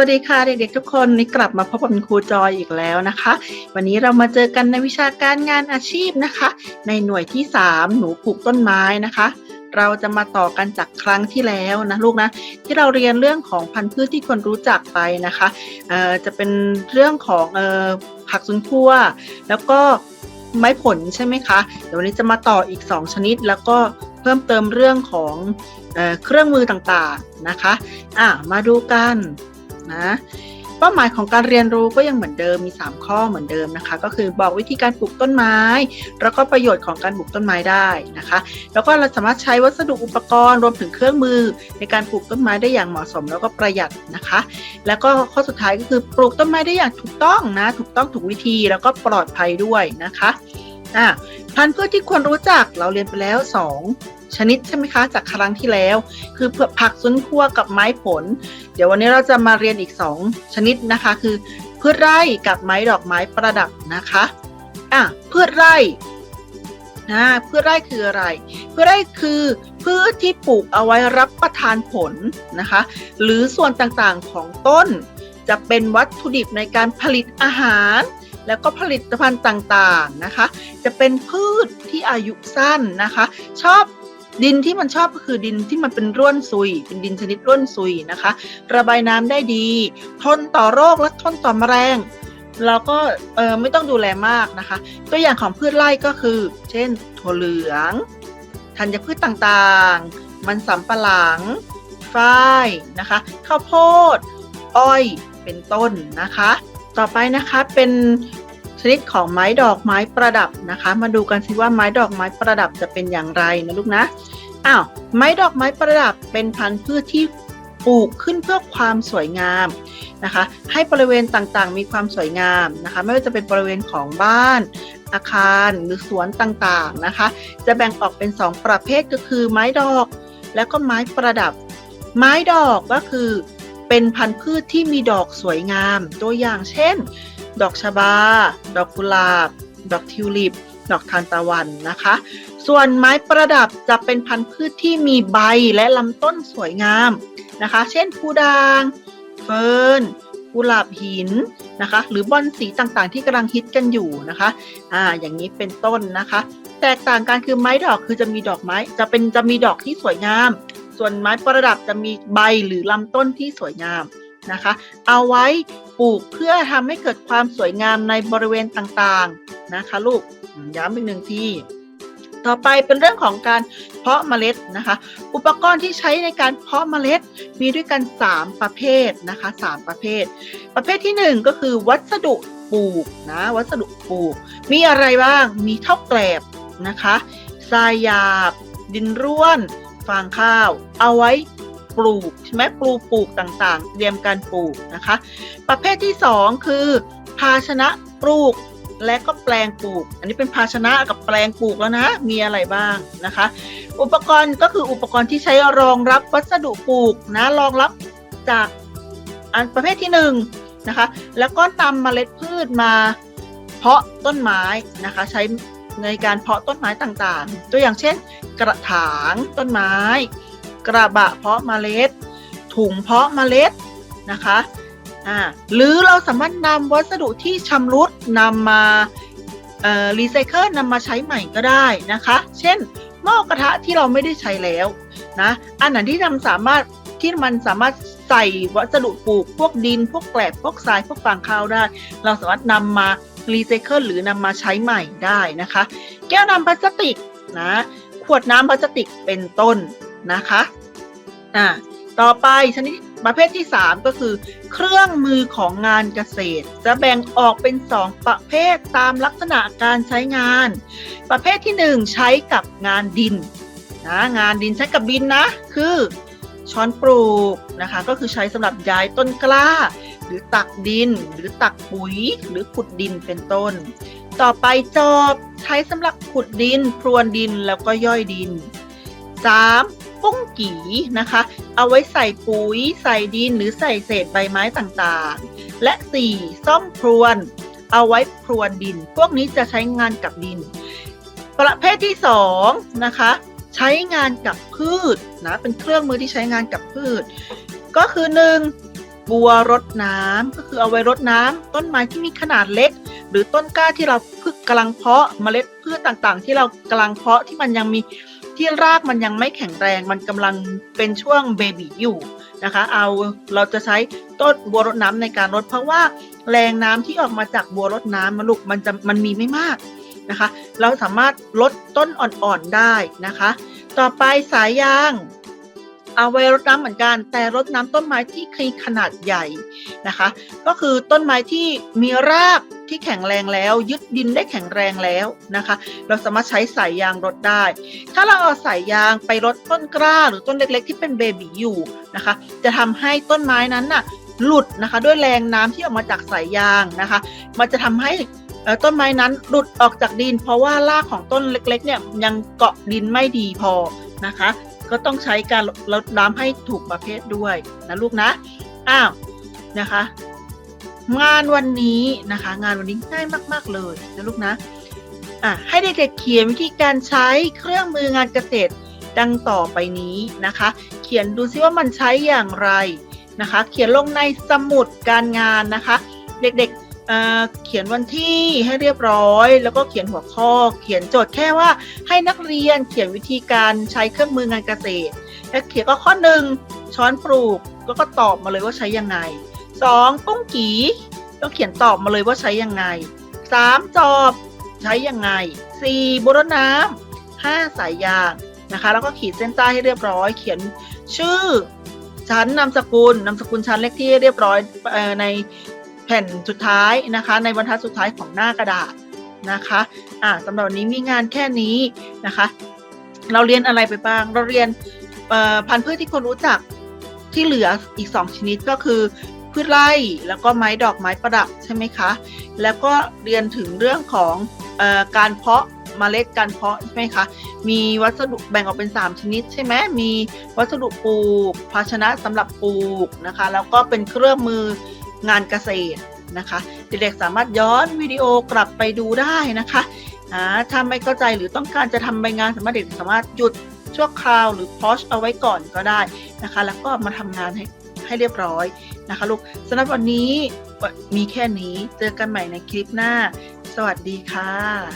วัสดีค่ะเด็กๆทุกคนนี่กลับมาพบกับคุณครูจอยอีกแล้วนะคะ วันนี้เรามาเจอกันในวิชาการงานอาชีพนะคะ ในหน่วยที่ 3 หนูปลูกต้นไม้นะคะ เราจะมาต่อกันจากครั้งที่แล้วนะลูกนะที่เราเรียนเรื่องของพันธุ์พืชที่คนรู้จักไปนะคะเอ่อจะเป็นเรื่องของเอ่อผักสวนครัว แล้วก็ไม้ผลใช่ไหมคะเดี๋ยววันนี้จะมาต่ออีก 2 ชนิด แล้วก็เพิ่มเติมเรื่องของเออเครื่องมือต่างๆนะคะอะมาดูกัน นะ เป้าหมายของการเรียนรู้ก็ยังเหมือนเดิมมี 3 ข้อเหมือนเดิมนะคะ ก็คือบอกวิธีการปลูกต้นไม้ แล้วก็ประโยชน์ของการปลูกต้นไม้ได้นะคะ แล้วก็เราสามารถใช้วัสดุอุปกรณ์รวมถึงเครื่องมือ ในการปลูกต้นไม้ได้อย่างเหมาะสมแล้วก็ประหยัดนะคะ แล้วก็ข้อสุดท้ายก็คือปลูกต้นไม้ได้อย่างถูกต้องนะ ถูกต้องถูกวิธีแล้วก็ปลอดภัยด้วยนะคะ อะพันธุ์พืชที่ควรรู้จักเราเรียนไปแล้ว 2 ชนิดใช่ไหมคะ จากครั้งที่แล้ว คือเผือกผักสวนครัวกับไม้ผล เดี๋ยววันนี้เราจะมาเรียนอีก 2 ชนิดนะคะ คือพืชไร่กับไม้ดอกไม้ประดับนะคะอะพืชไร่นะพืชไร่คืออะไรพืชไร่คือพืชที่ปลูกเอาไว้รับประทานผลนะคะ หรือส่วนต่างๆของต้น จะเป็นวัตถุดิบในการผลิตอาหาร แล้วก็ผลิตภัณฑ์ต่างๆนะคะ จะเป็นพืชที่อายุสั้นนะคะ ชอบดินที่มันชอบก็คือดินที่มันเป็นร่วนซุย เป็นดินชนิดร่วนซุยนะคะ ระบายน้ำได้ดี ทนต่อโรคและทนต่อแมลงเราก็เออไม่ต้องดูแลมากนะคะ ตัวอย่างของพืชไร่ก็คือ เช่น ถั่วเหลืองธัญพืชต่างๆ มันสำปะหลังฝ้ายนะคะ ข้าวโพด อ้อยเป็นต้นนะคะ ต่อไปนะคะเป็นชนิดของไม้ดอกไม้ประดับนะคะ มาดูกันสิว่าไม้ดอกไม้ประดับจะเป็นอย่างไรนะลูกนะอ้าวไม้ดอกไม้ประดับเป็นพันธุ์พืชที่ปลูกขึ้นเพื่อความสวยงามนะคะ ให้บริเวณต่างๆ มีความสวยงามนะคะ ไม่ว่าจะเป็นบริเวณของบ้าน อาคารหรือสวนต่างๆนะคะ จะแบ่งออกเป็น 2 ประเภทก็คือไม้ดอก แล้วก็ไม้ประดับ ไม้ดอกก็คือ เป็นพันธุ์พืชที่มีดอกสวยงาม ตัวอย่างเช่น ดอกชบา ดอกกุหลาบ ดอกทิวลิป ดอกทานตะวันนะคะ ส่วนไม้ประดับจะเป็นพันธุ์พืชที่มีใบและลำต้นสวยงามนะคะ เช่นพูดาง เฟิร์นกุหลาบหินนะคะ หรือบอนสีต่างๆ ที่กำลังฮิตกันอยู่นะคะ อ่า อย่างนี้เป็นต้นนะคะ แตกต่างกันคือไม้ดอกคือจะมีดอกไม้ จะเป็นจะมีดอกที่สวยงาม ส่วนไม้ประดับจะมีใบหรือลำต้นที่สวยงามนะคะ เอาไว้ปลูกเพื่อทำให้เกิดความสวยงามในบริเวณต่างๆนะคะ ลูกย้ำอีกหนึ่งทีต่อไปเป็นเรื่องของการเพาะเมล็ดนะคะ อุปกรณ์ที่ใช้ในการเพาะเมล็ดมีด้วยกัน 3 ประเภทนะคะ 3 ประเภท ประเภทที่ 1 ก็คือวัสดุปลูกนะวัสดุปลูก มีอะไรบ้างมีเท่าแกลบนะคะทรายหยาบ ดินร่วน ฟางข้าว เอาไว้ปลูกใช่ไหมปลูกปลูกต่างๆ เตรียมการปลูกนะคะ ประเภทที่ 2 คือ ภาชนะปลูกและก็แปลงปลูก อันนี้เป็นภาชนะกับแปลงปลูกแล้วนะ มีอะไรบ้างนะคะ อุปกรณ์ก็คืออุปกรณ์ที่ใช้รองรับวัสดุปลูกนะ รองรับจากอันประเภทที่1นงนะคะ แล้วก็นำเมล็ดพืชมา เพาะต้นไม้นะคะ ใช้ในการเพาะต้นไม้ต่างๆ ตัวอย่างเช่น กระถางต้นไม้ กระบะเพาะเมล็ด ถุงเพาะเมล็ดนะคะอ่าหรือเราสามารถนำวัสดุที่ชำรุดนำมารีไซเคิลนำมาใช้ใหม่ก็ได้นะคะ เช่น หม้อกระทะที่เราไม่ได้ใช้แล้วนะอันไหนที่ทำสามารถที่มันสามารถใส่วัสดุปลูกพวกดิน พวกแกลบพวกทรายพวกฟางข้าวได้ เราสามารถนำมารีไซเคิลหรือนำมาใช้ใหม่ได้นะคะ แก้วน้ำพลาสติกนะ วดน้ำพลาสติกเป็นต้นนะคะอ่าต่อไปชนิดประเภทที่ 3 ก็คือ เครื่องมือของงานเกษตร จะแบ่งออกเป็น 2 ประเภทตามลักษณะการใช้งาน ประเภทที่ 1 ใช้กับงานดินนะงานดินใช้กับดินนะ คือช้อนปลูกนะคะ ก็คือใช้สำหรับย้ายต้นกล้า หรือตักดิน หรือตักปุ๋ย หรือขุดดินเป็นต้น ต่อไปจอบใช้สำหรับขุดดิน พรวนดินแล้วก็ย่อยดิน 3. ปุ้งกีนะคะ เอาไว้ใส่ปุ๋ย ใส่ดินหรือใส่เศษใบไม้ต่างๆ และ 4. ซ่อมพรวน เอาไว้พรวนดิน พวกนี้จะใช้งานกับดิน ประเภทที่2นะคะใช้งานกับพืชนะเป็นเครื่องมือที่ใช้งานกับพืช ก็คือ 1. บัวรดน้ำก็คือเอาไว้รดน้ำต้นไม้ที่มีขนาดเล็ก หรือต้นกล้าที่เราเพิ่งกำลังเพาะเมล็ดพืชต่างๆ ที่เรากำลังเพาะที่มันยังมีที่รากมันยังไม่แข็งแรงมันกำลังเป็นช่วงเบบีอยู่นะคะ เอาเราจะใช้ต้นบัวรดน้ำในการรดเพราะว่าแรงน้ำที่ออกมาจากบัวรดน้ำมันลูกมันจะมันมีไม่มากนะคะ เราสามารถลดต้นอ่อนๆได้นะคะ ต่อไปสายยาง เอาไว้รดน้ำเหมือนกัน แต่รดน้ำต้นไม้ที่มีขนาดใหญ่นะคะ ก็คือต้นไม้ที่มีรากที่แข็งแรงแล้ว ยึดดินได้แข็งแรงแล้วนะคะ เราสามารถใช้สายยางรดได้ ถ้าเราเอาสายยางไปรดต้นกล้าหรือต้นเล็ก ๆ ที่เป็นเบบีอยู่นะคะ จะทำให้ต้นไม้นั้นน่ะหลุดนะคะ ด้วยแรงน้ำที่ออกมาจากสายยางนะคะ มันจะทำให้ต้นไม้นั้นหลุดออกจากดิน เพราะว่ารากของต้นเล็กๆเนี่ยยังเกาะดินไม่ดีพอนะคะ ก็ต้องใช้การลดน้ำให้ถูกประเภทด้วยนะลูกนะ อ้าวนะคะ งานวันนี้นะคะ งานวันนี้ง่ายมาก ๆเลยนะลูกนะอะให้เด็กๆเขียนวิธีการใช้เครื่องมืองานเกษตรดังต่อไปนี้นะคะ เขียนดูซิว่ามันใช้อย่างไรนะคะ เขียนลงในสมุดการงานนะคะ เด็กๆ เขียนวันที่ให้เรียบร้อย แล้วก็เขียนหัวข้อ เขียนโจทย์แค่ว่าให้นักเรียนเขียนวิธีการใช้เครื่องมืองานเกษตรและเขียนก็ข้อหนึ่งช้อนปลูกก็ก็ตอบมาเลยว่าใช้ยังไงสองปุ้งกีก็เขียนตอบมาเลยว่าใช้ยังไงสามจอบใช้ยังไงสี่บรดน้ำห้าสายยางนะคะ แล้วก็ขีดเส้นใต้ให้เรียบร้อย เขียนชื่อชั้นนามสกุลนามสกุลชั้นเลขที่เรียบร้อยใน แผ่นสุดท้ายนะคะ ในบรรทัดสุดท้ายของหน้ากระดาษนะคะอ่าสำหรับวันนี้มีงานแค่นี้นะคะ เราเรียนอะไรไปบ้าง เราเรียนพันธุ์พืชที่คนรู้จักที่เหลืออีก 2 ชนิดก็คือพืชไร่แล้วก็ไม้ดอกไม้ประดับใช่ไหมคะ แล้วก็เรียนถึงเรื่องของออการเพาะเมล็ดการเพาะใช่ไหมคะ มีวัสดุแบ่งออกเป็น 3 ชนิดใช่ไหมมีวัสดุปลูก ภาชนะสำหรับปลูกนะคะ แล้วก็เป็นเครื่องมือ งานเกษตรนะคะ เด็กๆสามารถย้อนวิดีโอกลับไปดูได้นะคะอ่าถ้าไม่เข้าใจหรือต้องการจะทำใบงานสามารถเด็กสามารถหยุดชั่วคราวหรือพอชเอาไว้ก่อนก็ได้นะคะ แล้วก็มาทำงานให้ให้เรียบร้อยนะคะลูกสำหรับวันนี้มีแค่นี้เจอกันใหม่ในคลิปหน้า สวัสดีค่ะ